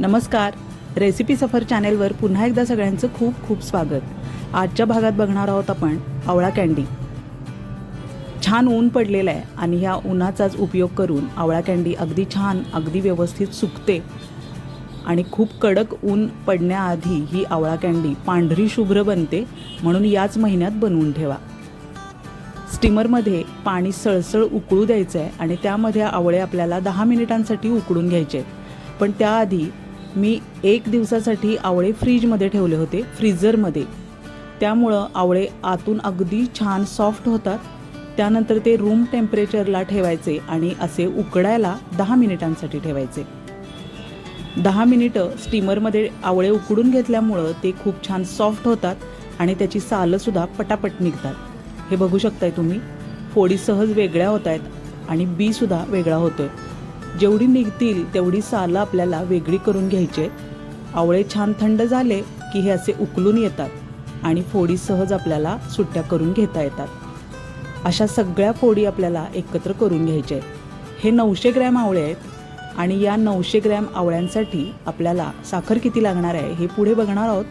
नमस्कार. रेसिपी सफर चॅनेलवर पुन्हा एकदा सगळ्यांचं खूप खूप स्वागत. आजच्या भागात बघणार आहोत आपण आवळा कँडी छान ऊन पडलेलं आहे आणि ह्या उन्हाचाच उपयोग करून आवळा कँडी अगदी छान अगदी व्यवस्थित सुकते. आणि खूप कडक ऊन पडण्याआधी ही आवळा कँडी पांढरी शुभ्र बनते म्हणून याच महिन्यात बनवून ठेवा. स्टीमरमध्ये पाणी सळसळ उकळू द्यायचं आहे आणि त्यामध्ये आवळे आपल्याला दहा मिनिटांसाठी उकळून घ्यायचे आहेत पण त्याआधी मी एक दिवसासाठी आवळे फ्रीजमध्ये ठेवले होते फ्रीझरमध्ये त्यामुळं आवळे आतून अगदी छान सॉफ्ट होतात. त्यानंतर ते रूम टेम्परेचरला ठेवायचे आणि असे उकडायला दहा मिनिटांसाठी ठेवायचे. दहा मिनिटं स्टीमरमध्ये आवळे उकडून घेतल्यामुळं ते खूप छान सॉफ्ट होतात आणि त्याची सालंसुद्धा पटापट निघतात. हे बघू शकताय तुम्ही? फोडी सहज वेगळ्या होत आहेत आणि बीसुद्धा वेगळा होतो आहे जेवढी निघतील तेवढी सालं आपल्याला वेगळी करून घ्यायची आहेत. आवळे छान थंड झाले की हे असे उकलून येतात आणि फोडी सहज आपल्याला सुट्ट्या करून घेता येतात. अशा सगळ्या फोडी आपल्याला एकत्र करून घ्यायच्या आहेत. हे नऊशे ग्रॅम आवळे आहेत आणि या नऊशे ग्रॅम आवळ्यांसाठी आपल्याला साखर किती लागणार आहे हे पुढे बघणार आहोत.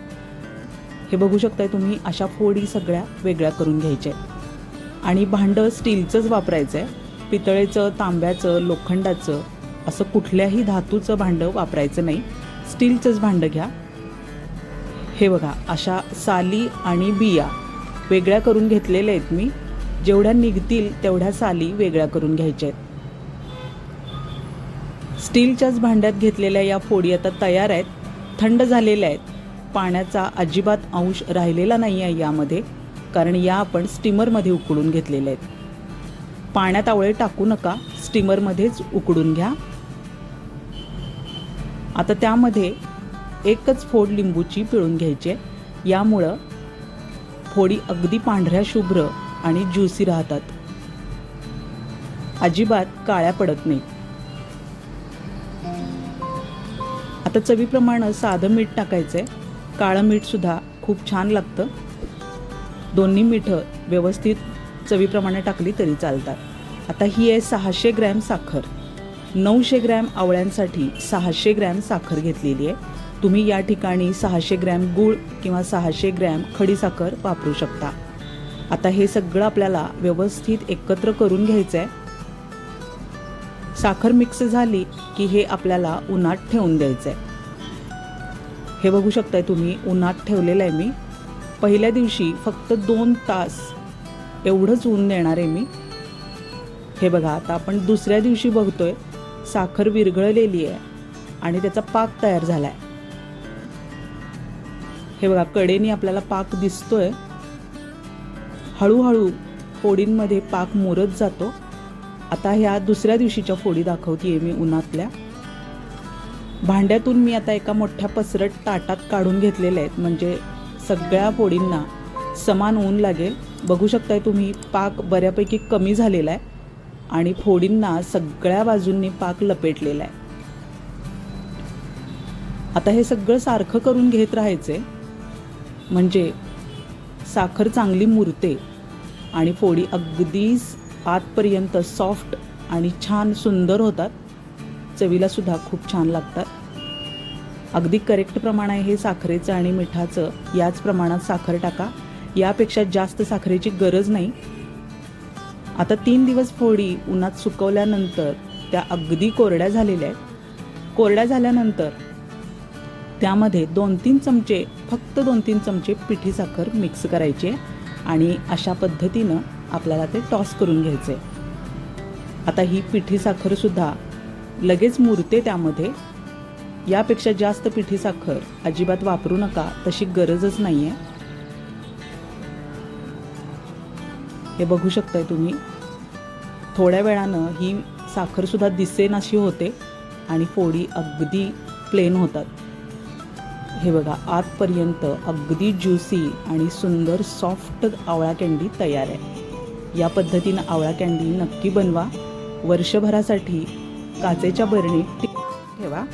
हे बघू शकताय तुम्ही अशा फोडी सगळ्या वेगळ्या करून घ्यायच्या आहेत. आणि भांडं स्टीलचंच वापरायचं आहे पितळेचं तांब्याचं लोखंडाचं असं कुठल्याही धातूचं भांडं वापरायचं नाही. स्टीलचंच भांडं घ्या. हे बघा अशा साली आणि बिया वेगळ्या करून घेतलेल्या आहेत मी. जेवढ्या निघतील तेवढ्या साली वेगळ्या करून घ्यायच्या आहेत. स्टीलच्याच भांड्यात घेतलेल्या या फोडी आता तयार आहेत. थंड झालेल्या आहेत. पाण्याचा अजिबात अंश राहिलेला नाही आहे यामध्ये कारण या आपण स्टीमरमध्ये उकडून घेतलेल्या आहेत. पाण्यात आवळे टाकू नका. स्टीमरमध्येच उकडून घ्या. आता त्यामध्ये एकच फोड लिंबूची पिळून घ्यायची आहे. यामुळं फोडी अगदी पांढऱ्या शुभ्र आणि ज्युसी राहतात. अजिबात काळ्या पडत नाही आता चवीप्रमाणे साधं मीठ टाकायचं आहे काळं मीठसुद्धा खूप छान लागतं. दोन्ही मीठं व्यवस्थित चवीप्रमाणे टाकली तरी चालतात. आता ही आहे सहाशे ग्रॅम साखर. नऊशे ग्रॅम आवळ्यांसाठी सहाशे ग्रॅम साखर घेतलेली आहे. तुम्ही या ठिकाणी सहाशे ग्रॅम गूळ किंवा सहाशे ग्रॅम खडीसाखर वापरू शकता. आता हे सगळं आपल्याला व्यवस्थित एकत्र करून घ्यायचं आहे साखर मिक्स झाली की हे आपल्याला उन्हात ठेवून द्यायचं आहे हे बघू शकताय तुम्ही उन्हात ठेवलेलं आहे मी. पहिल्या दिवशी फक्त दोन तास एवढंच ऊन देणार आहे मी. हे बघा आता आपण दुसऱ्या दिवशी बघतोय. साखर विरघळलेली आहे आणि त्याचा पाक तयार झाला आहे हे बघा कडेने आपल्याला पाक दिसतोय. हळूहळू फोडींमध्ये पाक मोरत जातो. आता ह्या दुसऱ्या दिवशीच्या फोडी दाखवते मी उन्हातल्या. भांड्यातून मी आता एका मोठ्या पसरट ताटात काढून घेतलेल्या आहेत. म्हणजे सगळ्या फोडींना समान ऊन लागेल. बघू शकताय तुम्ही पाक बऱ्यापैकी कमी झालेला आहे. आणि फोडींना सगळ्या बाजूंनी पाक लपेटलेला आहे. आता हे सगळं सारखं करून घेत राहायचे म्हणजे साखर चांगली मुरते आणि फोडी अगदीच आतपर्यंत सॉफ्ट आणि छान सुंदर होतात. चवीला सुद्धा खूप छान लागतात. अगदी करेक्ट प्रमाण आहे हे साखरेचं आणि मिठाचं. याच प्रमाणात साखर टाका. यापेक्षा जास्त साखरेची गरज नाही. आता तीन दिवस फोडी उन्हात सुकवल्यानंतर त्या अगदी कोरड्या झालेल्या आहेत. कोरड्या झाल्यानंतर त्यामध्ये दोन तीन चमचे फक्त दोन तीन चमचे पिठी साखर मिक्स करायचे आणि अशा पद्धतीनं आपल्याला ते टॉस करून घ्यायचे. आता ही पिठी साखरसुद्धा लगेच मुरते त्यामध्ये. यापेक्षा जास्त पिठी साखर अजिबात वापरू नका तशी गरजच नाही आहे हे बघू शकताय तुम्ही. थोड्या वेळानं ही साखरसुद्धा दिसेनाशी होते आणि फोडी अगदी प्लेन होतात. हे बघा आतपर्यंत अगदी ज्युसी आणि सुंदर सॉफ्ट आवळा कँडी तयार आहे. या पद्धतीनं आवळा कँडी नक्की बनवा. वर्षभरासाठी काचेच्या बरणीत ठेवा.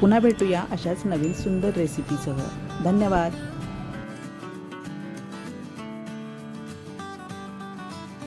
पुन्हा भेटूया अशाच नवीन सुंदर रेसिपीसह धन्यवाद.